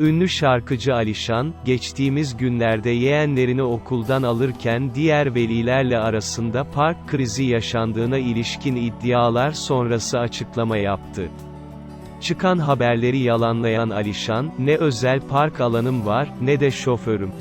Ünlü şarkıcı Alişan, geçtiğimiz günlerde yeğenlerini okuldan alırken diğer velilerle arasında park krizi yaşandığına ilişkin iddialar sonrası açıklama yaptı. Çıkan haberleri yalanlayan Alişan, ne özel park alanım var, ne de şoförüm.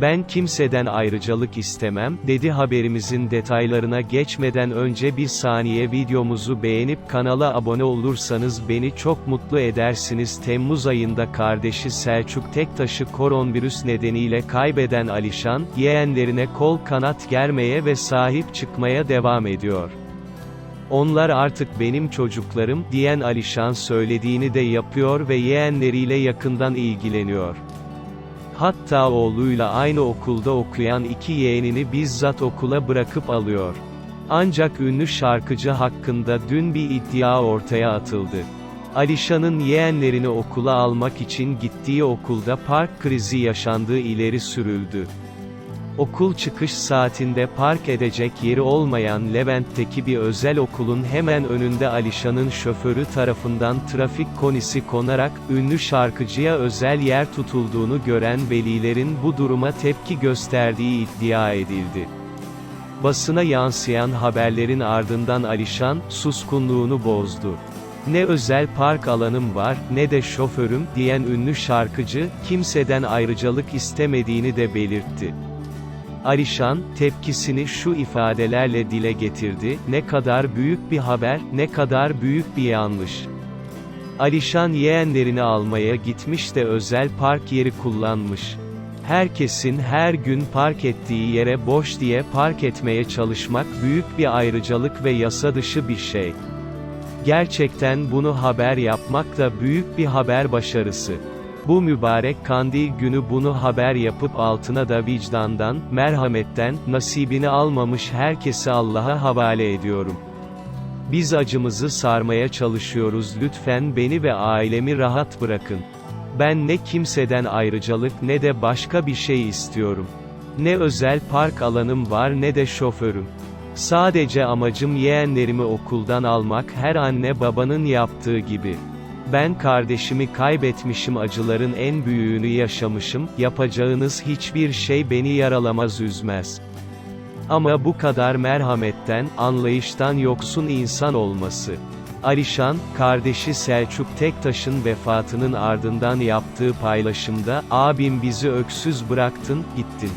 Ben kimseden ayrıcalık istemem, dedi haberimizin detaylarına geçmeden önce bir saniye videomuzu beğenip kanala abone olursanız beni çok mutlu edersiniz. Temmuz ayında kardeşi Selçuk Tektaş'ı koronavirüs nedeniyle kaybeden Alişan, yeğenlerine kol kanat germeye ve sahip çıkmaya devam ediyor. Onlar artık benim çocuklarım, diyen Alişan söylediğini de yapıyor ve yeğenleriyle yakından ilgileniyor. Hatta oğluyla aynı okulda okuyan iki yeğenini bizzat okula bırakıp alıyor. Ancak ünlü şarkıcı hakkında dün bir iddia ortaya atıldı. Alişan'ın yeğenlerini okula almak için gittiği okulda park krizi yaşandığı ileri sürüldü. Okul çıkış saatinde park edecek yeri olmayan Levent'teki bir özel okulun hemen önünde Alişan'ın şoförü tarafından trafik konisi konarak, ünlü şarkıcıya özel yer tutulduğunu gören velilerin bu duruma tepki gösterdiği iddia edildi. Basına yansıyan haberlerin ardından Alişan, suskunluğunu bozdu. Ne özel park alanım var, ne de şoförüm, diyen ünlü şarkıcı, kimseden ayrıcalık istemediğini de belirtti. Alişan, tepkisini şu ifadelerle dile getirdi, ne kadar büyük bir haber, ne kadar büyük bir yanlış. Alişan yeğenlerini almaya gitmiş de özel park yeri kullanmış. Herkesin her gün park ettiği yere boş diye park etmeye çalışmak büyük bir ayrıcalık ve yasa dışı bir şey. Gerçekten bunu haber yapmak da büyük bir haber başarısı. Bu mübarek kandil günü bunu haber yapıp altına da vicdandan, merhametten, nasibini almamış herkesi Allah'a havale ediyorum. Biz acımızı sarmaya çalışıyoruz lütfen beni ve ailemi rahat bırakın. Ben ne kimseden ayrıcalık ne de başka bir şey istiyorum. Ne özel park alanım var ne de şoförüm. Sadece amacım yeğenlerimi okuldan almak her anne babanın yaptığı gibi. Ben kardeşimi kaybetmişim acıların en büyüğünü yaşamışım, yapacağınız hiçbir şey beni yaralamaz üzmez. Ama bu kadar merhametten, anlayıştan yoksun insan olması. Alişan, kardeşi Selçuk Tektaş'ın vefatının ardından yaptığı paylaşımda, abim bizi öksüz bıraktın, gittin.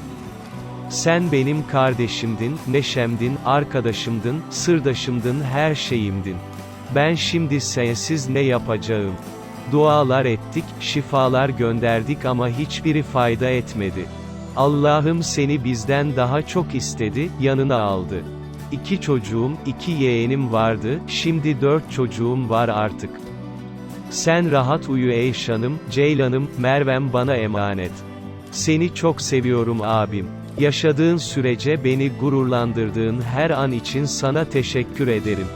Sen benim kardeşimdin, neşemdin, arkadaşımdın, sırdaşımdın, her şeyimdin. Ben şimdi sensiz ne yapacağım? Dualar ettik, şifalar gönderdik ama hiçbiri fayda etmedi. Allah'ım seni bizden daha çok istedi, yanına aldı. İki çocuğum, iki yeğenim vardı, şimdi dört çocuğum var artık. Sen rahat uyu ey şanım, Ceylanım, Mervem bana emanet. Seni çok seviyorum abim. Yaşadığın sürece beni gururlandırdığın her an için sana teşekkür ederim.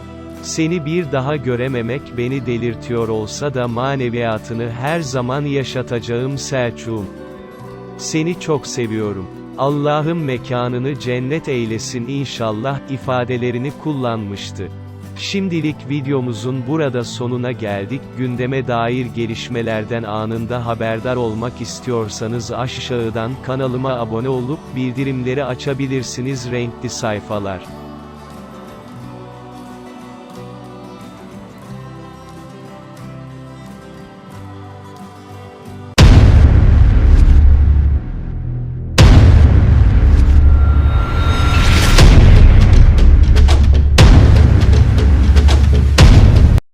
Seni bir daha görememek beni delirtiyor olsa da maneviyatını her zaman yaşatacağım Selçuk'um. Seni çok seviyorum. Allah'ım mekanını cennet eylesin inşallah ifadelerini kullanmıştı. Şimdilik videomuzun burada sonuna geldik. Gündeme dair gelişmelerden anında haberdar olmak istiyorsanız aşağıdan kanalıma abone olup bildirimleri açabilirsiniz renkli sayfalar.